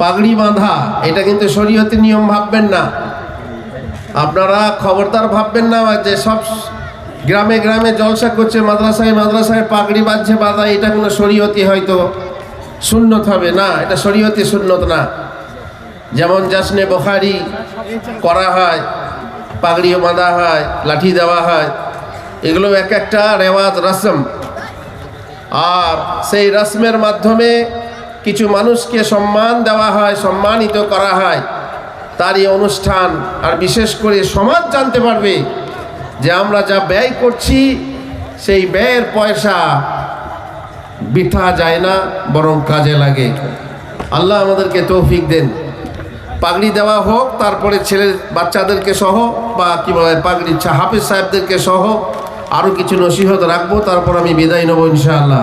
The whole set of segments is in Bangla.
পাগড়ি বাঁধা, এটা কিন্তু শরীয়তি নিয়ম ভাববেন না। আপনারা খবরদার ভাববেন না যে সব গ্রামে গ্রামে জলসা করছে, মাদ্রাসায় মাদ্রাসায় পাগড়ি বাঁধছে, বাঁধা, এটা কোনো শরীয়তি হয়তো শূন্যত হবে না, এটা শরীয়তি শূন্যত না। যেমন জাসনে বখারি করা হয়, পাগড়িও বাঁধা হয়, লাঠি দেওয়া হয়, এগুলো এক একটা রেওয়াজ রসম। আর সেই রসমের মাধ্যমে কিছু মানুষকে সম্মান দেওয়া হয়, সম্মানিত করা হয়। তারই অনুষ্ঠান, আর বিশেষ করে সমাজ জানতে পারবে যে আমরা যা ব্যয় করছি, সেই ব্যয়ের পয়সা বৃথা যায় না, বরং কাজে লাগে। আল্লাহ আমাদেরকে তৌফিক দেন। পাগড়ি দেওয়া হোক, তারপরে ছেলে বাচ্চাদেরকে সহ, বা কী বলে, পাগড়ি হাফিজ সাহেবদেরকে সহ আরও কিছু নসিহত রাখব, তারপর আমি বিদায় নেব ইনশাআল্লাহ।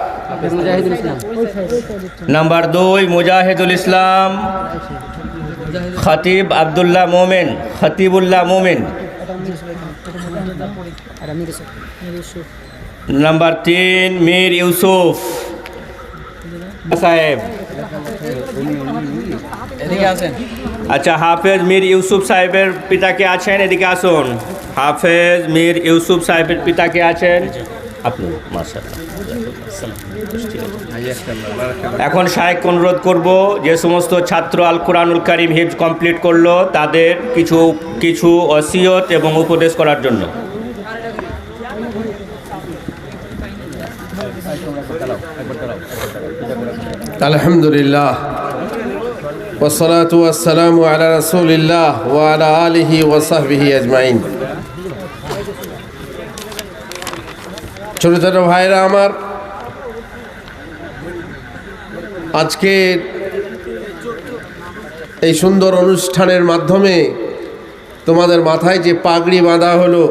নাম্বার দুই মুজাহিদুল ইসলাম। খতিব আবদুল্লাহ মোমেন খতিবুল্লাহ মোমেন। আর আমি ইউসুফ নাম্বার তিন মীর ইউসুফ। সাহেব। আচ্ছা হাফেজ মীর ইউসুফ সাহেবের পিতাকে আছেন? এদিকে আসুন। হাফেজ মীর ইউসুফ সাহেবের পিতাকে আছেন? আপনি মার্শাল্লাহ এখন শায়েক অনুরোধ করব যে সমস্ত ছাত্র আল কোরআনুল কারিম হিফজ কমপ্লিট করলো তাদের কিছু কিছু অসিয়ত এবং উপদেশ করার জন্য আলহামদুলিল্লাহ والصلاة والسلام على رسول الله وعلى آله وصحبه أجمعين ছোট ছোট ভাইরা আমার, আজকে এই সুন্দর অনুষ্ঠানের মাধ্যমে তোমাদের মাথায় যে পাগড়ি বাঁধা হলো,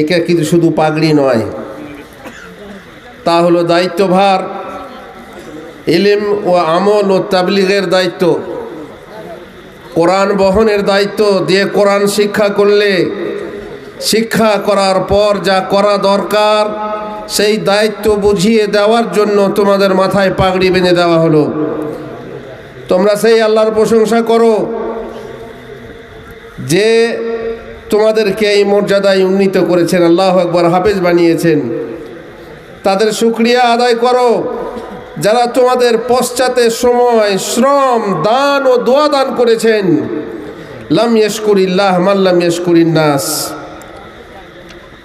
একে কিন্তু শুধু পাগড়ি নয়, তা হলো দায়িত্বভার, ইলিম ও আমল ও তাবলিগের দায়িত্ব, কোরআন বহনের দায়িত্ব দিয়ে কোরআন শিক্ষা করলে শিক্ষা করার পর যা করা দরকার, সেই দায়িত্ব বুঝিয়ে দেওয়ার জন্য তোমাদের মাথায় পাগড়ি বেঁধে দেওয়া হলো। তোমরা সেই আল্লাহর প্রশংসা করো যে তোমাদেরকে এই মর্যাদায় উন্নীত করেছেন, আল্লাহ একবার হাফেজ বানিয়েছেন। তাদের শুক্রিয়া আদায় করো যারা তোমাদের পশ্চাতে সময়, শ্রম, দান ও দোয়া দান করেছেন। লাম ইয়শকুরিল্লাহ মাল্লাম ইয়শকুরিন নাস।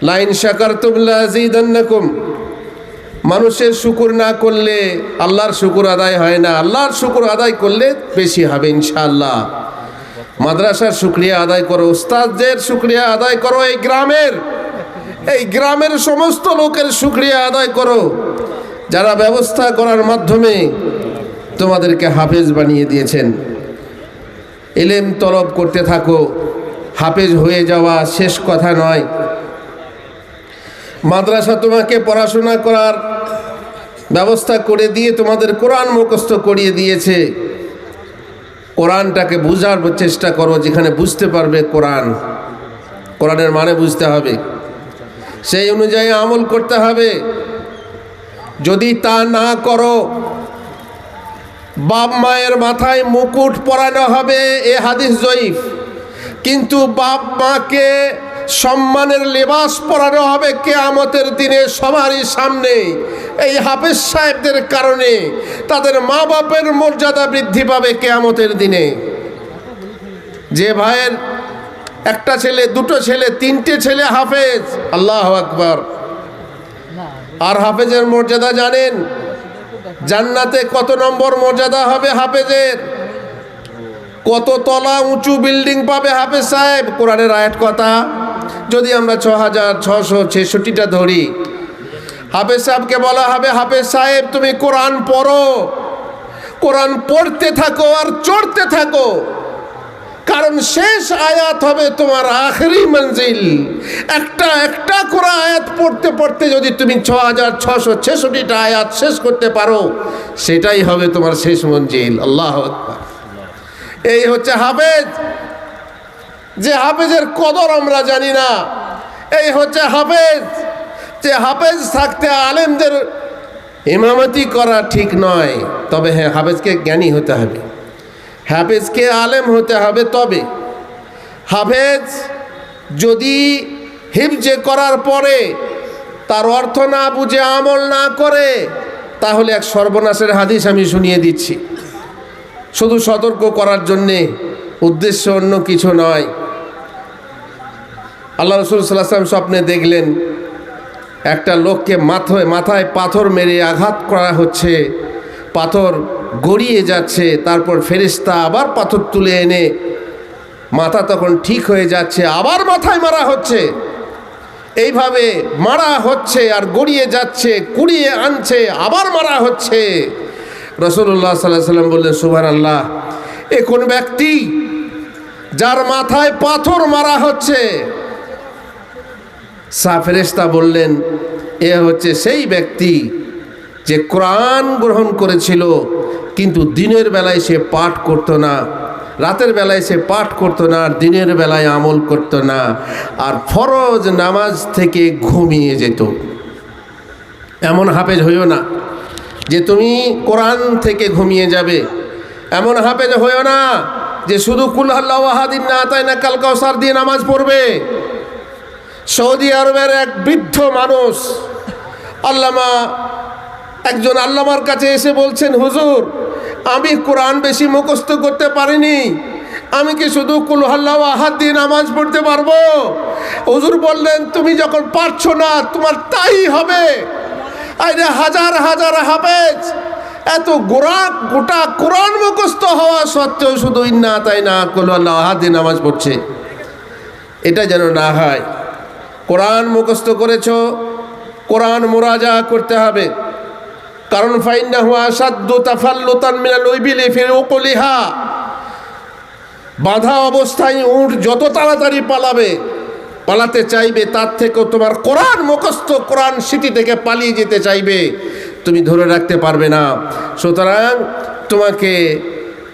লাইন শাকারতুম লাযীদান্নাকুম মানুষের শুকুর না করলে আল্লাহর শুকুর আদায় হয় না। আল্লাহর শুকুর আদায় করলে বেশি হবে ইনশাআল্লাহ। মাদ্রাসার শুক্রিয়া আদায় করো, উস্তাদদের শুক্রিয়া আদায় করো, এই গ্রামের এই গ্রামের সমস্ত লোকের শুক্রিয়া আদায় করো। যারা ব্যবস্থা করার মাধ্যমে তোমাদেরকে হাফেজ বানিয়ে দিয়েছেন। এলেম তলব করতে থাকো, হাফেজ হয়ে যাওয়া শেষ কথা নয়। মাদ্রাসা তোমাকে পড়াশোনা করার ব্যবস্থা করে দিয়ে তোমাদের কোরআন মুখস্থ করিয়ে দিয়েছে। কোরআনটাকে বোঝার চেষ্টা করো, যেখানে বুঝতে পারবে কোরআন। কোরআনের মানে বুঝতে হবে। সেই অনুযায়ী আমল করতে হবে। যদি তা না করো, বাপ মায়ের মাথায় মুকুট পরানো হবে, এ হাদিস জয়ীফ। কিন্তু বাপ মাকে সম্মানের লেবাস পরানো হবে কেয়ামতের দিনে সবারই সামনে। এই হাফেজ সাহেবদের কারণে তাদের মা বাপের মর্যাদা বৃদ্ধি পাবে কেয়ামতের দিনে। যে ভাইয়ের একটা ছেলে, দুটো ছেলে, তিনটে ছেলে হাফেজ, আল্লাহ আকবর। আর হাফেজের মর্যাদা জানেন? জান্নাতে কত নম্বর মর্যাদা হবে হাফেজের? কত তলা উঁচু বিল্ডিং পাবে হাফেজ সাহেব? কোরআনের আয়াত কথা। যদি আমরা ছ হাজার ছশো ছেষট্টিটা ধরি। হাফেজ সাহেবকে বলা হবে, হাফেজ সাহেব, তুমি কোরআন পড়ো। কোরআন পড়তে থাকো আর চড়তে থাকো। কারণ শেষ আয়াত হবে তোমার আখরি মঞ্জিল। একটা একটা করে আয়াত পড়তে পড়তে যদি তুমি ছ হাজার ছশো ছেষট্টিটা আয়াত শেষ করতে পারো, সেটাই হবে তোমার শেষ মঞ্জিল। আল্লাহ এই হচ্ছে হাফেজ। যে হাফেজের কদর আমরা জানি না। এই হচ্ছে হাফেজ। যে হাফেজ থাকতে আলেমদের ইমামতি করা ঠিক নয়। তবে হ্যাঁ হাফেজকে জ্ঞানী হতে হবে। হাফেজকে আলেম হতে হবে তবে। হাফেজ যদি হিফজে করার পরে তার অর্থ না বুঝে, আমল না করে, তাহলে এক সর্বনাশের হাদিস আমি শুনিয়ে দিচ্ছি। শুধু সতর্ক করার জন্যে, উদ্দেশ্য অন্য কিছু নয়। আল্লাহ রসুল সাল্লাম স্বপ্নে দেখলেন একটা লোককে মাথায় মাথায় পাথর মেরে আঘাত করা হচ্ছে, পাথর গড়িয়ে যাচ্ছে, তারপর ফেরিস্তা আবার পাথর তুলে এনে মাথা তখন ঠিক হয়ে যাচ্ছে, আবার মাথায় মারা হচ্ছে। এইভাবে মারা হচ্ছে আর গড়িয়ে যাচ্ছে, কুড়িয়ে আনছে, আবার মারা হচ্ছে। রসুল্লাহ সাল্লাহ সাল্লাম বললেন সুভান আল্লাহ এ কোন ব্যক্তি যার মাথায় পাথর মারা হচ্ছে সাফেরেস্তা বললেন, এ হচ্ছে সেই ব্যক্তি যে কোরআন গ্রহণ করেছিল, কিন্তু দিনের বেলায় সে পাঠ করতো না, রাতের বেলায় সে পাঠ করতো না, আর দিনের বেলায় আমল করতো না, আর ফরজ নামাজ থেকে ঘুমিয়ে যেত। এমন হাফেজ হইও না যে তুমি কোরআন থেকে ঘুমিয়ে যাবে। এমন হাফেজ হইও না যে শুধু কুলহাল্লাহাদিন না তাই না কাল কাউসার দিয়ে নামাজ পড়বে। সৌদি আরবের এক বৃদ্ধ মানুষ আল্লামা, একজন আল্লামার কাছে এসে বলছেন, হুজুর, আমি কোরআন বেশি মুখস্থ করতে পারিনি। আমি কি শুধু কুলহাল্লা হাত দিয়ে নামাজ পড়তে পারব? হুজুর বললেন, তুমি যখন পারছ না, তোমার তাই হবে। আরে হাজার হাজার হাফেজ, এত গোড়া গোটা কোরআন মুখস্থ হওয়া সত্ত্বেও শুধু ইন্না তাই না কুলহাল্লা হাত দিয়ে নামাজ পড়ছে। এটা যেন না হয়। কোরআন মুখস্থ করেছ, কোরআন মোরাজা করতে হবে। কারণ ফাইন্না হুয়া সাদ্দু তাফাল্লুতান মিনাল ফির উকুলিহা। বাঁধা অবস্থায় উঠ যত তাড়াতাড়ি পালাবে, পালাতে চাইবে, তার থেকেও তোমার কোরআন মুখস্থ, কোরআন স্মৃতি থেকে পালিয়ে যেতে চাইবে। তুমি ধরে রাখতে পারবে না। সুতরাং তোমাকে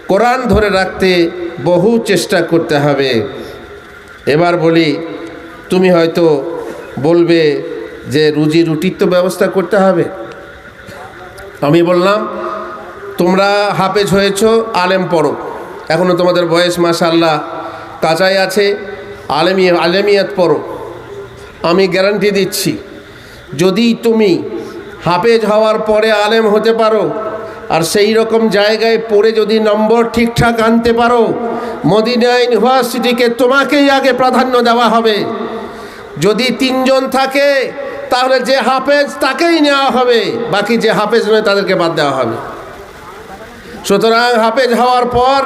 কোরআন ধরে রাখতে বহু চেষ্টা করতে হবে। এবার বলি তুমি হয়তো বলবে যে রুজি রুটির তো ব্যবস্থা করতে হবে। আমি বললাম, তোমরা হাফেজ হয়েছ, আলেম পড়ো। এখনও তোমাদের বয়স মাশাল্লাহ কাঁচাই আছে, আলেমি, আলেমিয়াত পড়ো। আমি গ্যারান্টি দিচ্ছি, যদি তুমি হাফেজ হওয়ার পরে আলেম হতে পারো, আর সেই রকম জায়গায় পড়ে যদি নম্বর ঠিকঠাক আনতে পারো, মদিনা ইউনিভার্সিটিকে তোমাকেই আগে প্রাধান্য দেওয়া হবে। যদি তিনজন থাকে, তাহলে যে হাফেজ তাকেই নেওয়া হবে, বাকি যে হাফেজ নয় তাদেরকে বাদ দেওয়া হবে। সুতরাং হাফেজ হওয়ার পর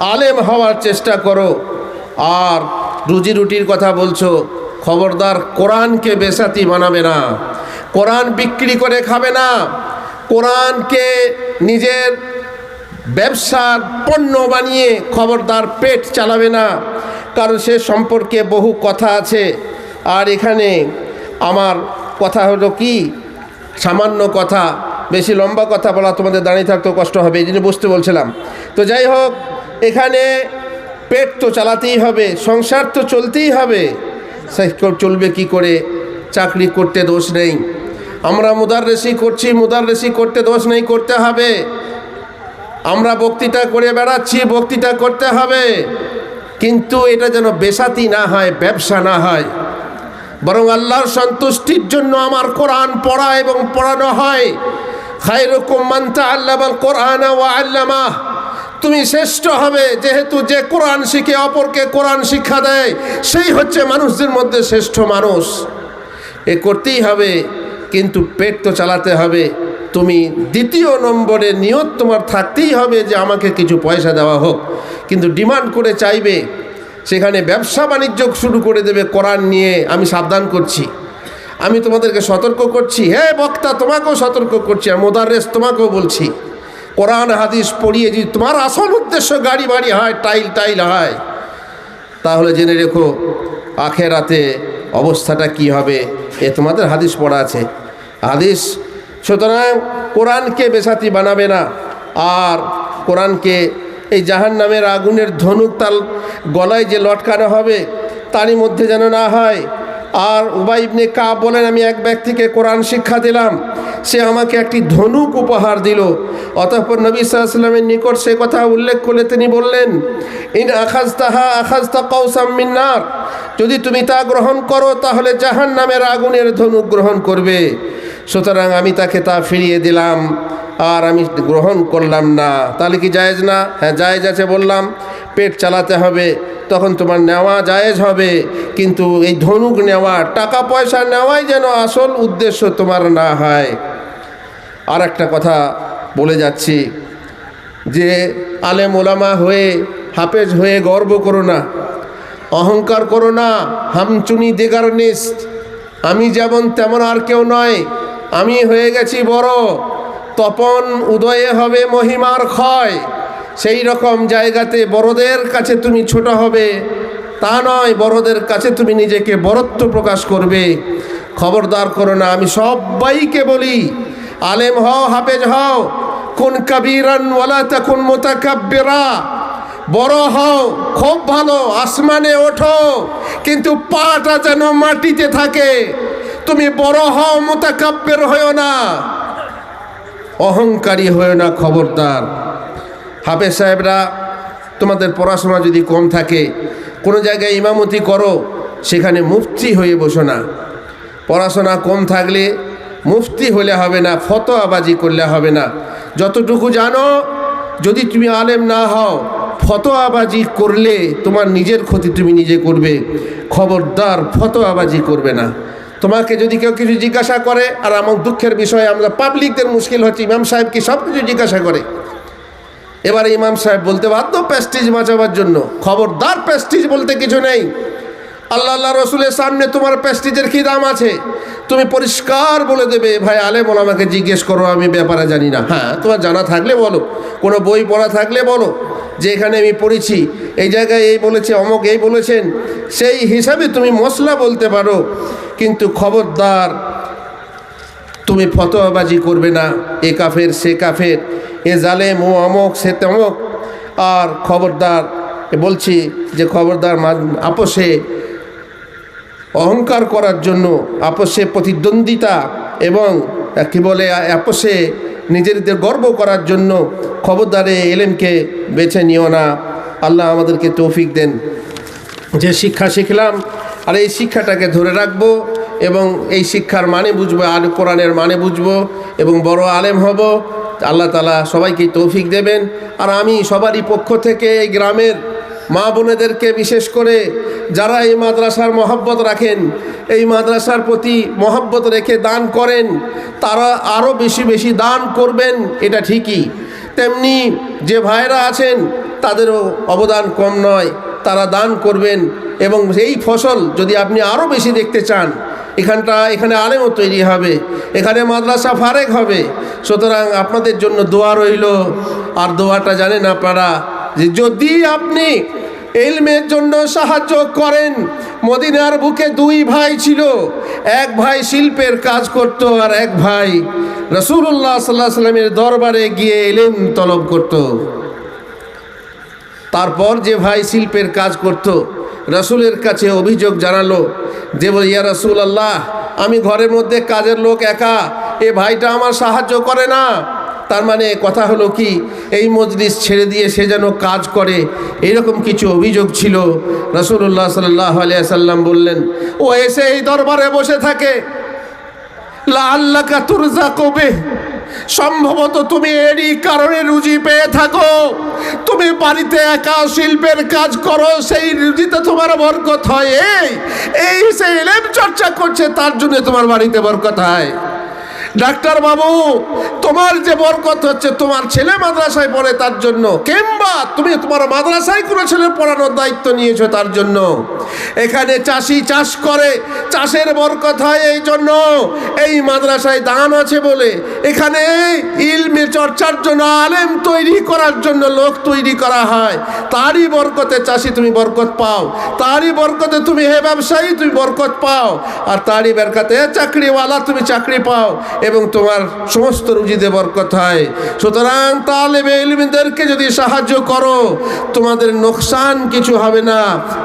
আলেম হওয়ার চেষ্টা করো। আর রুজি রুটির কথা বলছো, খবরদার কোরআনকে বেসাতি বানাবে না। কোরআন বিক্রি করে খাবে না। কোরআনকে নিজের ব্যবসার পণ্য বানিয়ে খবরদার পেট চালাবে না। কারণ সে সম্পর্কে বহু কথা আছে। আর এখানে আমার কথা হলো কি? সামান্য কথা, বেশি লম্বা কথা বলা তোমাদের দাঁড়িয়ে থাকতেও কষ্ট হবে, এই জন্য বুঝতে বলছিলাম। তো যাই হোক, এখানে পেট তো চালাতেই হবে, সংসার তো চলতেই হবে। সে চলবে কি করে? চাকরি করতে দোষ নেই। আমরা মুদাররেসি করছি, মুদাররেসি করতে দোষ নেই, করতে হবে। আমরা বক্তৃতা করে বেড়াচ্ছি, বক্তৃতা করতে হবে। কিন্তু এটা যেন বেসাতি না হয়, ব্যবসা না হয়। বরং আল্লাহর সন্তুষ্টির জন্য আমার কোরআন পড়া এবং পড়ানো হয়। খায়রুকুম মান তাআল্লামা আল কোরআন ওয়া আল্লামাহ। তুমি শ্রেষ্ঠ হবে, যেহেতু যে কোরআন শিখে অপরকে কোরআন শিক্ষা দেয়, সেই হচ্ছে মানুষদের মধ্যে শ্রেষ্ঠ মানুষ। এ করতেই হবে, কিন্তু পেট তো চালাতে হবে। তুমি দ্বিতীয় নম্বরে নিয়ত তোমার থাকতেই হবে যে আমাকে কিছু পয়সা দেওয়া হোক। কিন্তু ডিমান্ড করে চাইবে সেখানে ব্যবসা বাণিজ্য শুরু করে দেবে কোরআন নিয়ে আমি সাবধান করছি। আমি তোমাদেরকে সতর্ক করছি। হ্যাঁ বক্তা, তোমাকেও সতর্ক করছি। আর মোদারেস, তোমাকেও বলছি। কোরআন, হাদিস পড়িয়ে যদি তোমার আসল উদ্দেশ্য গাড়ি বাড়ি হয়, টাইল টাইল হয়, তাহলে জেনে রেখো, আখেরাতে অবস্থাটা কি হবে? এ তোমাদের হাদিস পড়া আছে। হাদিস, সুতরাং কোরআনকে বেসাতি বানাবে না। আর কোরআনকে এই জাহান নামের আগুনের ধনুক তাল গলায় যে লটকানো হবে, তারই মধ্যে যেন না হয়। আর উবাই ইবনে বলেন, আমি এক ব্যক্তিকে কোরআন শিক্ষা দিলাম। সে আমাকে একটি ধনুক উপহার দিল। অতঃপর নবী সাল্লামের নিকট সে কথা উল্লেখ করে তিনি বললেন, ইন আখাজ তাহা আখাজ তা কৌসাম মিন্নার যদি তুমি তা গ্রহণ করো, তাহলে জাহান নামের আগুনের ধনুক গ্রহণ করবে। সুতরাং আমি তাকে তা ফিরিয়ে দিলাম। আর আমি গ্রহণ করলাম না। তাহলে কি জায়েজ না? হ্যাঁ জায়েজ আছে বললাম। পেট চালাতে হবে, তখন তোমার নেওয়া জায়েজ হবে। কিন্তু এই ধনুক নেওয়া, টাকা পয়সা নেওয়াই যেন আসল উদ্দেশ্য তোমার না হয়। আর একটা কথা বলে যাচ্ছি, যে আলেম ওলামা হয়ে, হাফেজ হয়ে গর্ব করো না, অহংকার করো না, হামচুনি দেগার নিস্ট আমি যেমন তেমন আর কেউ নয়, আমি হয়ে গেছি বড়। তপন উদয়ে হবে মহিমার ক্ষয়। সেই রকম জায়গাতে বড়দের কাছে তুমি ছোট হবে। তা নয়, বড়দের কাছে তুমি নিজেকে বরত্ব প্রকাশ করবে। খবরদার করো না, আমি সবাইকে বলি, আলেম হও, হাফেজ হও, কোন কাবিরান ওয়ালা তখন মোতাকাব্বেরা। বড় হও, খুব ভালো, আসমানে ওঠো, কিন্তু পাটা যেন মাটিতে থাকে। তুমি বড় হও মোতাকাব্যের হয়েও না। অহংকারী হয়েও না খবরদার। হাফেজ সাহেবরা, তোমাদের পড়াশোনা যদি কম থাকে, কোনো জায়গায় ইমামতি করো, সেখানে মুফতি হয়ে বসো না। পড়াশোনা কম থাকলে মুফতি হলে হবে না, ফতোয়াবাজি করলে হবে না। যতটুকু জানো, যদি তুমি আলেম না হও, ফতোয়াবাজি করলে তোমার নিজের ক্ষতি তুমি নিজে করবে, খবরদার ফতোয়াবাজি করবে না। তোমাকে যদি কেউ কিছু জিজ্ঞাসা করে, আর আমার দুঃখের বিষয়ে, আমরা পাবলিকদের মুশকিল হচ্ছে, ইমাম সাহেবকে সব কিছু জিজ্ঞাসা করে? এবারে ইমাম সাহেব বলতে বাধ্য প্যাস্টিজ বাঁচাবার জন্য, খবরদার প্যাস্টিজ বলতে কিছু নেই। আল্লাহ আল্লাহ রসুলের সামনে তোমার প্যাস্টিজের কী দাম আছে? তুমি পরিষ্কার বলে দেবে, ভাই আলে বলো আমাকে জিজ্ঞেস করো, আমি ব্যাপারে জানি না। হ্যাঁ তোমার জানা থাকলে বলো, কোনো বই পড়া থাকলে বলো যে এখানে আমি পড়েছি, এই জায়গায় এই বলেছে, অমক এই বলেছেন, সেই হিসাবে তুমি মশলা বলতে পারো, কিন্তু খবরদার তুমি ফতোয়াবাজি করবে না, এ কাফের, সে কাফের, এ জালেম ও অমক, সে তমক। আর খবরদার, বলছি যে খবরদার আপোষে অহংকার করার জন্য, আপোষে প্রতিদ্বন্দ্বিতা এবং, কি বলে, আপোষে নিজেদের গর্ব করার জন্য খবরদারে এলেমকে বেছে নিও না। আল্লাহ আমাদেরকে তৌফিক দেন। যে শিক্ষা শিখলাম, আর এই শিক্ষাটাকে ধরে রাখব এবং এই শিক্ষার মানে বুঝব আল কোরআনের মানে বুঝব এবং বড় আলেম হব। আল্লাহ তালা সবাইকে তৌফিক দেবেন। আর আমি সবারই পক্ষ থেকে এই গ্রামের মা বোনেদেরকে বিশেষ করে যারা এই মাদ্রাসার মহব্বত রাখেন, এই মাদ্রাসার প্রতি মহাব্বত রেখে দান করেন, তারা আরও বেশি বেশি দান করবেন, এটা ঠিকই। তেমনি যে ভাইরা আছেন, তাদেরও অবদান কম নয়, তারা দান করবেন এবং এই ফসল যদি আপনি আরও বেশি দেখতে চান, এখানটা, এখানে আলেমও তৈরি হবে, এখানে মাদ্রাসা ফারেক হবে। সুতরাং আপনাদের জন্য দোয়া রইল। আর দোয়াটা জানেন আপনারা যদি আপনি এলমের জন্য সাহায্য করেন, মদিনার বুকে দুই ভাই ছিল, এক ভাই শিল্পের কাজ করত আর এক ভাই রসুল্লাহ সাল্লাহ সাল্লামের দরবারে গিয়ে এলেম তলব করত। তারপর যে ভাই শিল্পের কাজ করত, রসুলের কাছে অভিযোগ জানালো যে বলে, ইয়া রসুল আল্লাহ আমি ঘরের মধ্যে কাজের লোক একা, এ ভাইটা আমার সাহায্য করে না। তার মানে কথা হলো কি, এই মজলিস ছেড়ে দিয়ে সে যেন কাজ করে, এরকম কিছু অভিযোগ ছিল। রসুল্লাহ সাল্লাহ আলিয়া সাল্লাম বললেন, ও এসে এই দরবারে বসে থাকে। লা কবে সম্ভবত তুমি এরই কারণে রুজি পেয়ে থাকো। তুমি বাড়িতে একা শিল্পের কাজ করো, সেই রুজিতে তোমার বরকত হয়। এই এই সে এলেম চর্চা করছে, তার জন্য তোমার বাড়িতে বরকত হয়। ডাক্তার বাবু তোমার যে বরকত হচ্ছে, তোমার ছেলে মাদ্রাসায় পড়ে তার জন্য। কিংবা তুমি তোমার মাদ্রাসায় কোনো ছেলে পড়ানোর দায়িত্ব নিয়েছো তার জন্য। এখানে চাষি চাষ করে, চাষের বরকত হয় এই জন্য। এই মাদ্রাসায় দান আছে বলে। এখানে ইলমে চর্চার জন্য, আলেম তৈরি করার জন্য লোক তৈরি করা হয়। তারই বরকতে চাষি তুমি বরকত পাও। তারই বরকতে তুমি হে ব্যবসায়ী তুমি বরকত পাও। আর তারই বেরকাতে চাকরিওয়ালা তুমি চাকরি পাও। এবং তোমার সমস্ত রুজিতে বরকত হয়। সুতরাং তালেবে ইলমিদেরকে যদি সাহায্য করো, তোমাদের নোকসান কিছু হবে না,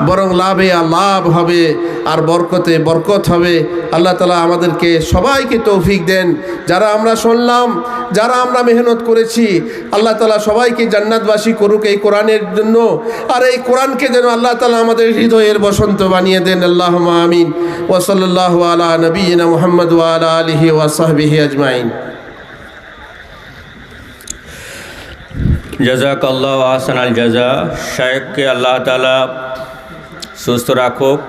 বরং লাভে আর লাভ হবে, আর বরকতে বরকত হবে। আল্লাহ তালা আমাদেরকে সবাইকে তৌফিক দেন। যারা আমরা শুনলাম, যারা আমরা মেহনত করেছি, আল্লাহ তালা সবাইকে জান্নাতবাসী করুক এই কোরআনের জন্য। আর এই কোরআনকে যেন আল্লাহ তালা আমাদের হৃদয়ের বসন্ত বানিয়ে দেন। আল্লাহ আমিন। ওসল্লাহ আলা নবীনা মোহাম্মদ ওয়ালা আলহি ওয়াসাহবিহি আজমাইন। জাজাক আল্লাহ আহসান আল জাজা। শায়েককে আল্লাহ তালা সুস্থ রাখুক।